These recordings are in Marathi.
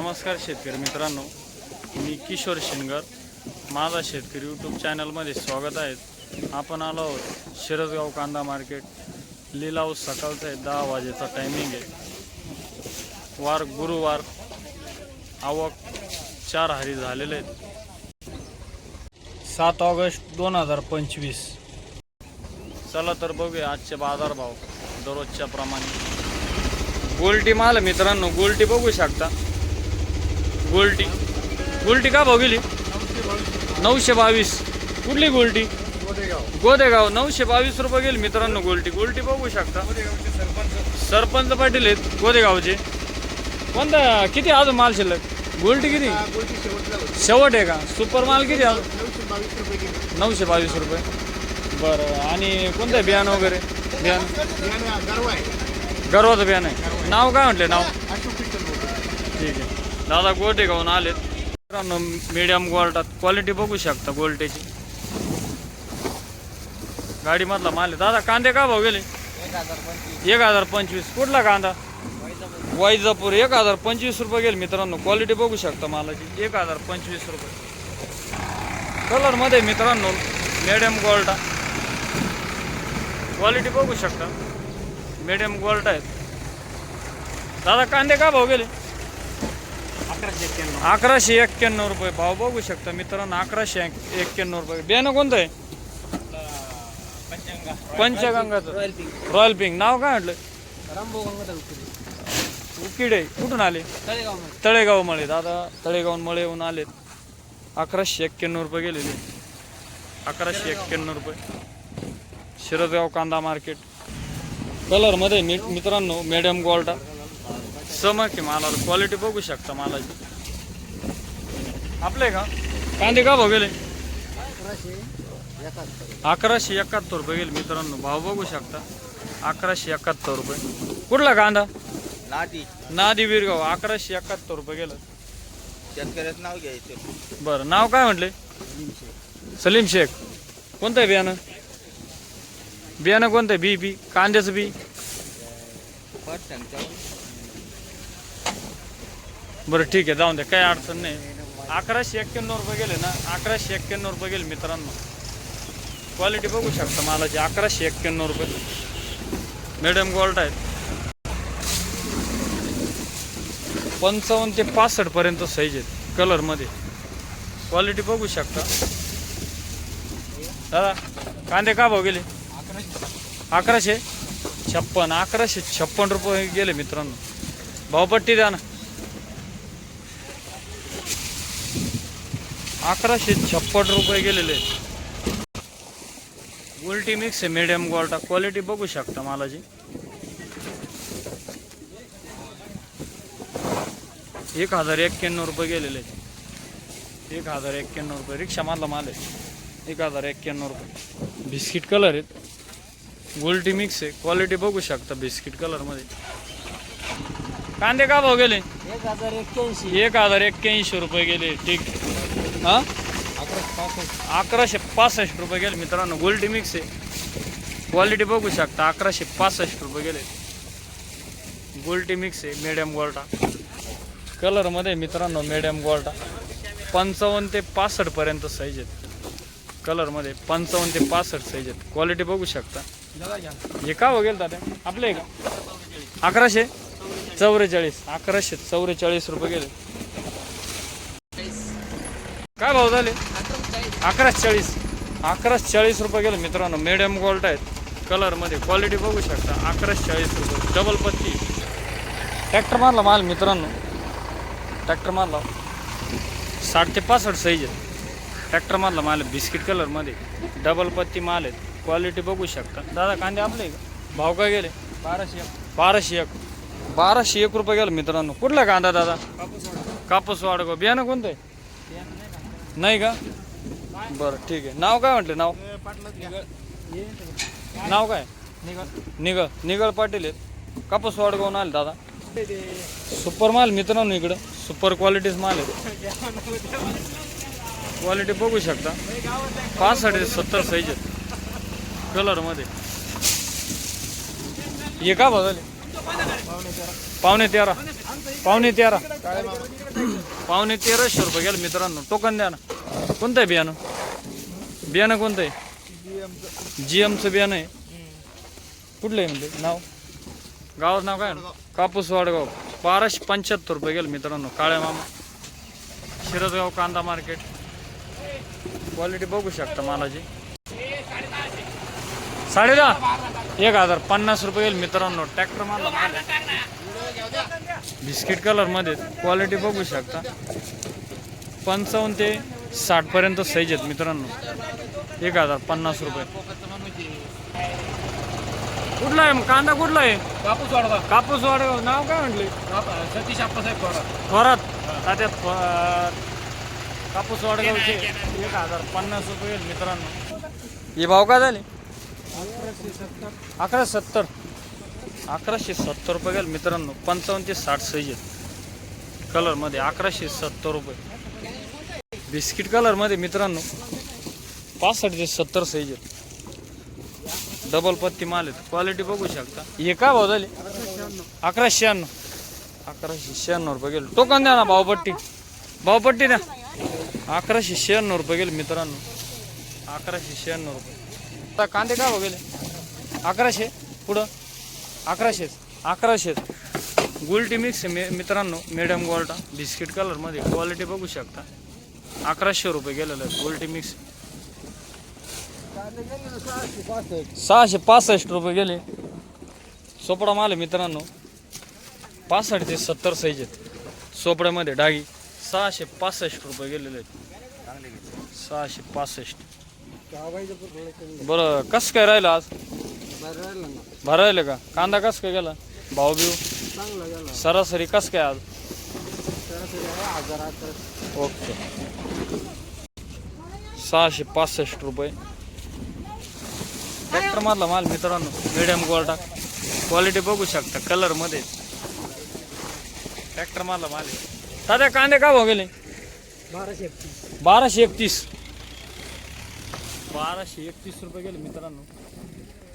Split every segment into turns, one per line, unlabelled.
नमस्कार शेतकरी मित्रांनो मी किशोर शिनगर. माझा शेतकरी यूट्यूब चॅनलमध्ये स्वागत आहे. आपण आलो आहोत शिरसगाव कांदा मार्केट लिलाव सकाळचा आहे दहा वाजेचा टायमिंग आहे. वार गुरुवार आवक चार हारी झालेले आहेत. सात ऑगस्ट दोन हजार पंचवीस. चला तर बघूया आजचे बाजारभाव दररोजच्या प्रमाणे. गोल्टी माल मित्रांनो गोल्टी बघू शकता. गोल्टी. गोल्टी का भाव गेली नऊशे बावीस. कुठली गोल्टी? गोदेगाव. नऊशे बावीस रुपये गेली मित्रांनो गोल्टी. गोल्टी बघू शकता. सरपंच पाटील आहेत गोदेगावचे. कोणता? किती अजून माल शिल्लक? गोल्टी किती? शेवट आहे का? सुपर माल किती अजून नऊशे बावीस रुपये बरं. आणि कोणतं आहे बियाणं वगैरे? बियाणं? गर्वाचं बियाणं आहे. नाव काय म्हटले? नाव? ठीक आहे. दादा गोटे घेऊन आलेत. मित्रांनो मिडियम गोल्टात क्वालिटी बघू शकता गोल्टेची गाडीमधला माल आहे. दादा कांदे का भाव गेले? एक हजार पंचवीस. कुठला कांदा? वाईजापूर एक हजार पंचवीस रुपये गेले मित्रांनो. क्वालिटी बघू शकता मालाची. एक हजार पंचवीस रुपये. कलरमध्ये मित्रांनो मिडियम गोल्टा क्वालिटी बघू शकता. मिडियम गोल्ट आहेत. दादा कांदे का भाव गेले? अकराशे एक्क्याण्णव रुपये भाव बघू शकता मित्रांनो अकराशे एक- एक्क्याण्णव रुपये बियाणं कोणतं आहे पंचगंगाचं रॉयल पिंक नाव काय म्हटलं उकिडे कुठून आले तळेगाव मळे दादा तळेगाव मळे येऊन आलेत अकराशे एक्क्याण्णव रुपये गेलेले अकराशे एक्क्याण्णव रुपये शिरसगाव कांदा मार्केट कलरमध्ये मी मित्रांनो मॅडम गोल्टा समक आहे मालाला क्वालिटी बघू शकता मालाची. आपले का? कांदे का भाव गेले? अकराशे एकाहत्तर रुपये गेले मित्रांनो भाव बघू शकता. अकराशे एकाहत्तर रुपये. कुठला कांदा?
नाटी
नादी विरगाव अकराशे एकाहत्तर रुपये गेलं.
शेतकऱ्याचं नाव घ्यायचं.
बरं नाव काय म्हटले? सलीम शेख. कोणतं आहे बियाणं? बियाणं कोणतं आहे? बी बी. कांद्याचं बी? बरं ठीक आहे. जाऊन द्या. काही अडचण नाही. अकराशे एक्क्याण्णव रुपये गेले ना अकराशे एक्क्याण्णव रुपये गेले मित्रांनो. क्वालिटी बघू शकता मालाची. अकराशे एक्क्याण्णव रुपये. मिडियम गोल्ड आहेत. पंचावन्न ते पासष्टपर्यंत साईज आहेत. कलरमध्ये क्वालिटी बघू शकता. दादा कांदे का भाव गेले? अकराशे. छप्पन. अकराशे छप्पन रुपये गेले मित्रांनो. भावपट्टी द्या ना. अकराशे छप्पन रुपये गेलेले उलटी मिक्स आहे मीडियम गोल्टा क्वालिटी बघू शकता मालाची. एक हजार एक्क्याण्णव रुपये गेलेले आहेत. एक हजार एक्क्याण्णव रुपये. रिक्षा मधला माल आहे. एक हजार एक्क्याण्णव रुपये. बिस्किट कलर आहेत. गोल्टी मिक्स आहे. क्वालिटी बघू शकता बिस्किट कलरमध्ये कांदे का भाव गेले?
एक हजार एक्क्याऐंशी.
एक हजार एक्क्याऐंशी रुपये गेले. ठीक. हां?
अकराशे पासष्ट
अकराशे पासष्ट रुपये गेले मित्रांनो. गोल्डी मिक्स आहे. क्वालिटी बघू शकता. अकराशे पासष्ट रुपये गेले. गोल्टी मिक्स आहे मीडियम गोल्टा कलरमध्ये मित्रांनो मीडियम गोल्टा पंचावन्न ते पासष्टपर्यंत साईज आहेत. कलरमध्ये पंचावन्न ते पासष्ट साईज आहेत. क्वालिटी बघू शकता. हे का हो वगैरे दादा? आपले आहे का? अकराशे? चौवेचाळीस. अकराशे चौवेचाळीस रुपये गेले. काय भाव झाले? अकराशे चाळीस अकराशे चाळीस रुपये गेले मित्रांनो. मीडियम गोल्ड आहेत. कलरमध्ये क्वालिटी बघू शकता. अकराशे चाळीस रुपये. डबल पत्ती. ट्रॅक्टर मारला माल मित्रांनो. ट्रॅक्टर मारला. साठ ते पासष्ट साईज आहे ट्रॅक्टर मारला माल बिस्किट कलरमध्ये डबल पत्ती माल आहेत. क्वालिटी बघू शकता. दादा कांदे आपले का? भाव काय गेले?
बाराशे एक.
बाराशे एक. बाराशे एक रुपये गेला मित्रांनो. कुठला कांदा दादा? कापूस वाडगाव बियाणं कोणतं आहे? नाही का? बरं ठीक आहे. नाव काय म्हटलं? नाव? नाव काय? निगळ. निगळ पाटील आहेत. कापूस वाडगावून आले दादा. सुपर माल मित्रांनो इकडं. सुपर क्वालिटीज माल आहे. क्वालिटी बघू शकता. पाच साडे सत्तर साईज आहेत. कलरमध्ये हे का बघाले? पावणे तेरा. पावणे तेरा. पावणे तेराशे रुपये गेलं मित्रांनो. टोकन द्या ना. कोणतं आहे बियाणं? बियाणं कोणतं आहे? जी एमचं बियाणं आहे. कुठलं आहे म्हणजे नाव? गावाचं नाव काय कापूस वाडगाव. बाराशे पंच्याहत्तर रुपये गेलं मित्रांनो. काळ्या मामा. शिरसगाव कांदा मार्केट. क्वालिटी बघू शकता मालाची. साडे दहा. एक हजार पन्नास रुपये गेले मित्रांनो. ट्रॅक्टर मारला. बिस्किट कलरमध्ये क्वालिटी बघू शकता. पंचावन्न ते साठ पर्यंत साईज आहेत मित्रांनो. एक हजार पन्नास रुपये. कुठला आहे मग? कांदा कुठला आहे?
कापूस वाढवा.
कापूस वाडगाव नाव काय म्हटले?
सतीश आप्पासाहेब
थोरात. तात्यात थो- कापूस वाडगावचे एक हजार पन्नास रुपये मित्रांनो. हे भाव काय झाले? अकरा सत्तर. अकराशे सत्तर. अकराशे सत्तर रुपये गेल. मित्रांनो पंचावन्न ते साठ साईज आहेत. कलरमध्ये अकराशे सत्तर रुपये. बिस्किट कलरमध्ये मित्रांनो पासष्ट ते सत्तर साईज आहेत. डबल पत्ती माल आहेत. क्वालिटी बघू शकता. हे काय भाव झाले? अकराशे शहाण्णव. अकराशे शहाण्णव रुपये गेलो. टोकन द्या ना भावपट्टी भावपट्टी द्या. अकराशे शहाण्णव रुपये गेले मित्रांनो. अकराशे शहाण्णव रुपये. आता कांदे काय भाव गेले? अकराशे. पुढं? अकराशेच अकराशेच गुलटी मिक्स आहे मित्रांनो मिडियम गोल्टा बिस्किट कलरमध्ये क्वालिटी बघू शकता. अकराशे रुपये गेलेलं आहे गोल्टी मिक्स सहाशे पासष्ट रुपये गेले. सोपडा माल आहे मित्रांनो. पासष्ट ते सत्तर साईज आहेत. सोपड्यामध्ये डागी सहाशे पासष्ट रुपये गेलेले आहेत. सहाशे पासष्ट. बरं कसं काय राहिलं आज? भरायला का? कांदा कसं काय गेला? भाऊ बिऊ
गेला.
सरासरी कसं काय आज? ओके. सहाशे पासष्ट रुपये. ट्रॅक्टर मधला माल मित्रांनो मिडियम गोल्डा. क्वालिटी बघू शकता कलरमध्ये ट्रॅक्टर मधला माल दादा कांदे का भाव गेले?
बाराशे
बाराशे एकतीस. बाराशे एकतीस रुपये गेले मित्रांनो.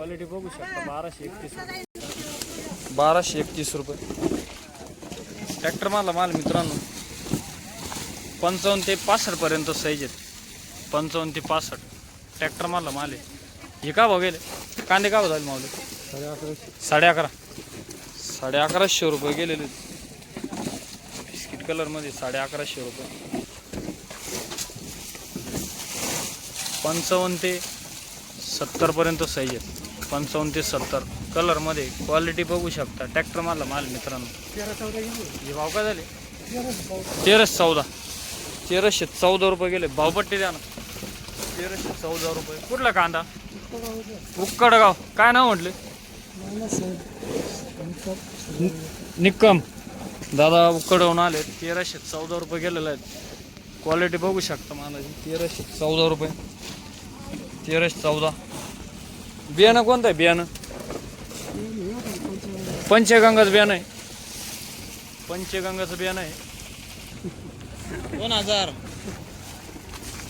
क्वालिटी बघू शकता बाराशे एकतीस रुपये. बाराशे एकतीस रुपये. ट्रॅक्टर मारला माल मित्रांनो. पंचावन्न ते पासष्टपर्यंत साईज आहेत. पंचावन्न ते पासष्ट. ट्रॅक्टर मारला माल आहे. हे का भाव गेले? कांदे का भाव झाले मावले?
साडे
साडे अकरा. साडे अकराशे रुपये गेलेले बिस्किट कलरमध्ये साडे अकराशे रुपये. पंचावन्न ते सत्तरपर्यंत साईज आहेत. पंचावन्न ते सत्तर कलरमध्ये क्वालिटी बघू शकता. ट्रॅक्टर मारला माल मित्रांनो. हे भाव काय झाले? तेराशे चौदा. तेराशे चौदा रुपये गेले. भावपट्टी द्या ना. तेराशे चौदा रुपये. कुठला कांदा? उक्कडगाव. काय नाव म्हटले? निक्कम दादा उकडवून आले तेराशे चौदा रुपये गेलेले आहेत. क्वालिटी बघू शकता मला तेराशे चौदा रुपये. तेराशे चौदा. बियाणं कोणतं आहे? बियाणं. पंचगंगाचं बियाणं आहे. पंचगंगाचं बियाणं आहे.
दोन हजार.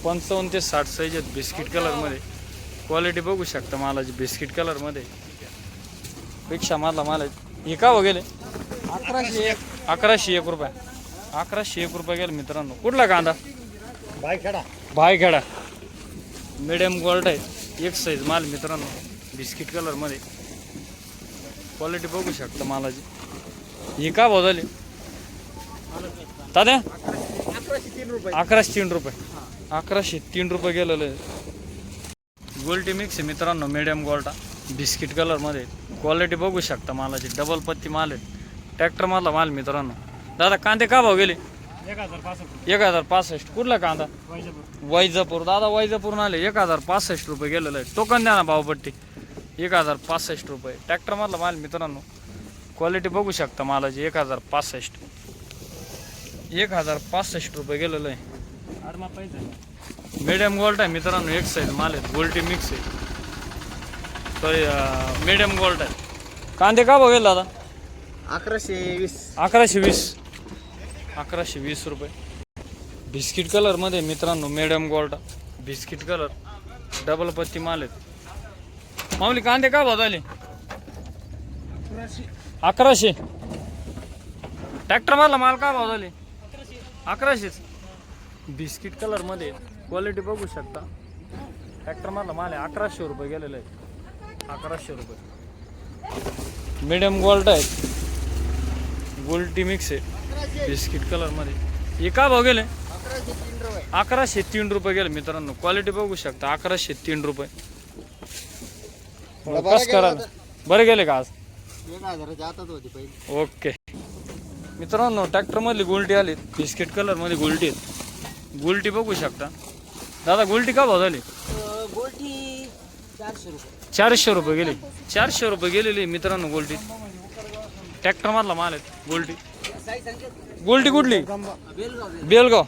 पंचावन्न ते साठ साईज आहेत बिस्किट कलरमध्ये. क्वालिटी बघू शकता मालाची बिस्किट कलरमध्ये. पेक्षा माल आहे. हे का गेले?
अकराशे एक.
अकराशे एक रुपये. अकराशे एक रुपये गेले मित्रांनो. कुठला कांदा? भायखेडा मिडियम गोल्ड आहे. एक साईज माल मित्रांनो. बिस्किट कलरमध्ये क्वालिटी बघू शकता मालाची. हे का भाव झाले? दादा
अकराशे तीन रुपये.
अकराशे तीन रुपये अकराशे तीन रुपये गेलेलं आहे गोल्टी मिक्स आहे मित्रांनो मिडियम गोल्टा बिस्किट कलरमध्ये क्वालिटी बघू शकता मालाची. डबल पत्ती माल आहे. ट्रॅक्टर माल मित्रांनो. दादा कांदे का भाव गेले?
एक हजार पासष्ट.
कुठला कांदा? वैजापूर. दादा वैजापूर आले. एक हजार पासष्ट रुपये गेलेलं. आहे टोकन द्या ना भावपट्टी. एक हजार पासष्ट रुपये. ट्रॅक्टर मधला माल मित्रांनो क्वालिटी बघू शकता मालाची. एक हजार पासष्ट. एक हजार पासष्ट रुपये गेलेलं आहे. मिडियम गोल्ड आहे मित्रांनो एक साईज माल आहे. गोल्टी मिक्स आहे. तर मिडियम गोल्ड आहे. कांदे का बघेल दादा?
अकराशे वीस.
अकराशे वीस. अकराशे वीस रुपये. बिस्किट कलरमध्ये मित्रांनो medium gold biscuit colour double पत्ती माल आहेत माऊली कांदे का भाव झाले
अकराशे.
अकराशे ट्रॅक्टर मारला माल काय भाव झाले अकराशेच. बिस्किट कलरमध्ये क्वालिटी बघू शकता. ट्रॅक्टर मारला माल आहे अकराशे रुपये गेलेलं आहे. अकराशे रुपये. मिडियम गोल्ड आहे. गोल्टी मिक्स आहे. बिस्किट कलरमध्ये. हे काय भाव गेले अकराशे तीन रुपये गेले मित्रांनो. क्वालिटी बघू शकता. अकराशे तीन रुपये. कस करा बरं गेले का आज? ओके. मित्रांनो ट्रॅक्टर मधली गोल्टी आली. बिस्किट कलरमध्ये गोल्टी. आहेत गोल्टी बघू शकता. दादा गोल्टी का भाव झाली?
गोल्टी चारशे रुपये.
गेली. चारशे रुपये गेलेली मित्रांनो गोल्टी. ट्रॅक्टर मधला माल आहे गोल्टी. गोल्टी कुठली? बेलगाव.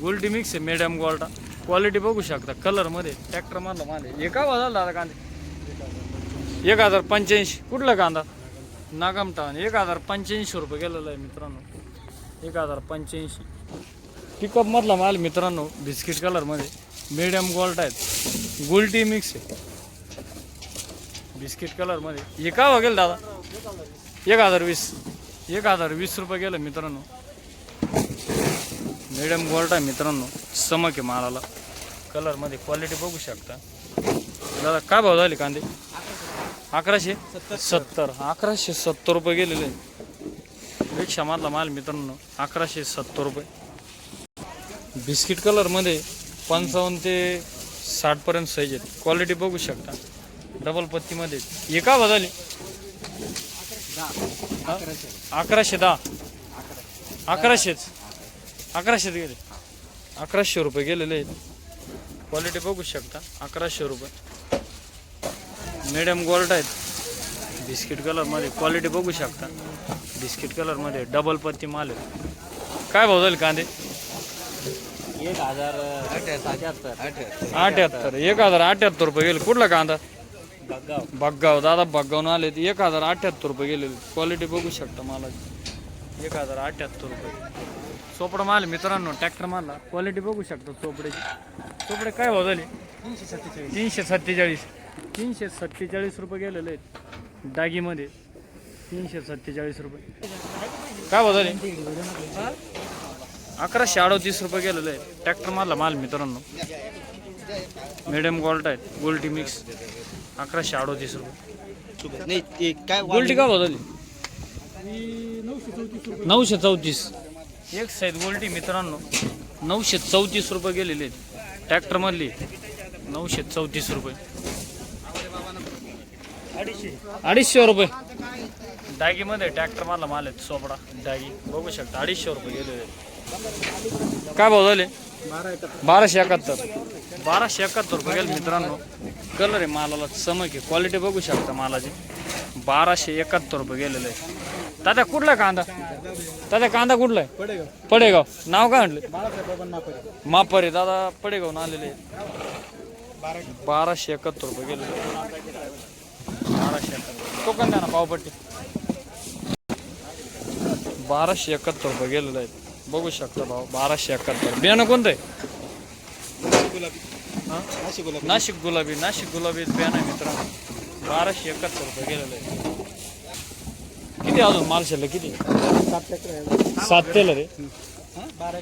गोल्टी मिक्स आहे मीडियम गोल्टा क्वालिटी बघू शकता कलरमध्ये. ट्रॅक्टर मधला माल एका भाव झाला दादा कांदे. एक हजार पंच्याऐंशी. कुठला कांदा? नागामटान एक हजार पंच्याऐंशी रुपये गेलेला आहे मित्रांनो. एक हजार पंच्याऐंशी. पिकअप मधला माल मित्रांनो बिस्किट कलरमध्ये. मीडियम गोल्ट आहेत. गोल्टी मिक्स आहे. बिस्किट कलरमध्ये. हे का गेलं दादा. एक हजार वीस. एक हजार वीस रुपये गेलं मित्रांनो. मीडियम गोल्ड आहे मित्रांनो. चमक आहे मालाला. कलरमध्ये क्वालिटी बघू शकता. दादा काय भाव झाले कांदे? अकराशे? सत्तर. अकराशे सत्तर रुपये गेलेले. रिक्षा मधला माल मित्रांनो अकराशे सत्तर रुपये. बिस्किट कलरमध्ये पंचावन्न ते साठपर्यंत साईज आहेत. क्वालिटी बघू शकता. डबल पत्तीमध्ये हे का बदलली अकराशे दहा. अकराशेच? अकराशेच गेले. अकराशे रुपये गेलेले आहेत. क्वालिटी बघू शकता. अकराशे रुपये. मीडियम गोल्ड आहेत. बिस्किट कलरमध्ये क्वालिटी बघू शकता. बिस्किट कलरमध्ये डबल पत्ती माल आहे. काय भाव झाले कांदे?
एक हजार अठ्याहत्तर.
अठ्याहत्तर. एक हजार अठ्याहत्तर रुपये गेले. कुठला कांदा? बग्गाव. दादा बग्गावून आले ते एक हजार अठ्याहत्तर रुपये गेले क्वालिटी बघू शकता मला एक हजार अठ्याहत्तर रुपये. चोपडा माल मित्रांनो ट्रॅक्टर मारला. क्वालिटी बघू शकता चोपड्याची चोपडे काय भाव झाले?
तीनशे सत्तेचाळीस.
तीनशे सत्तेचाळीस तीनशे सत्तेचाळीस रुपये गेलेले आहेत. डागीमध्ये तीनशे सत्तेचाळीस रुपये. काय भाव झाले? अकराशे अडतीस रुपये गेलेले आहे ट्रॅक्टर मारला माल मित्रांनो. मिडियम गोल्ट आहेत. गोल्टी मिक्स अकराशे अडतीस रुपये.
नाही ते काय
गोल्टी का बदलली नऊशे चौतीस. एक साईज गोल्टी मित्रांनो. नऊशे चौतीस रुपये गेलेले आहेत. ट्रॅक्टर मधली नऊशे चौतीस रुपये. अडीचशे रुपये. डागीमध्ये ट्रॅक्टर मला माल आहेत सोपडा डागी बघू शकता अडीचशे रुपये गेलेले काय भाव झाले?
बारा
बाराशे एकाहत्तर. बाराशे एकाहत्तर रुपये गेले मित्रांनो. कलर आहे मालाला चमक आहे. क्वालिटी बघू शकता मालाची. बाराशे एकाहत्तर रुपये गेलेलं आहे दादा कुठला आहे कांदा दादा कांदा कुठला आहे
पडेगाव
पडेगाव नाव काय म्हटलं
बाळासाहेब बाबा नापरे
मापारे दादा पडेगावून आलेले आहेत.
बारा
बाराशे एकाहत्तर रुपये गेलेले आहे. बाराशे एकाहत्तर टोकन द्या ना पावपट्टी बाराशे एकाहत्तर रुपये गेलेले आहेत बघू शकता भाऊ बाराशे एकाहत्तर बियाणं कोणतं आहे
गुलाबी
हां
नाशिक गुलाबी
नाशिक गुलाबी नाशिक गुलाबी पॅन आहे मित्रांनो बाराशे एकाहत्तर रुपये गेलेलं आहे किती अजून माल शिल्लक किती?
सात ट्रॅक्टर आहे
सात तेल रे.
बारा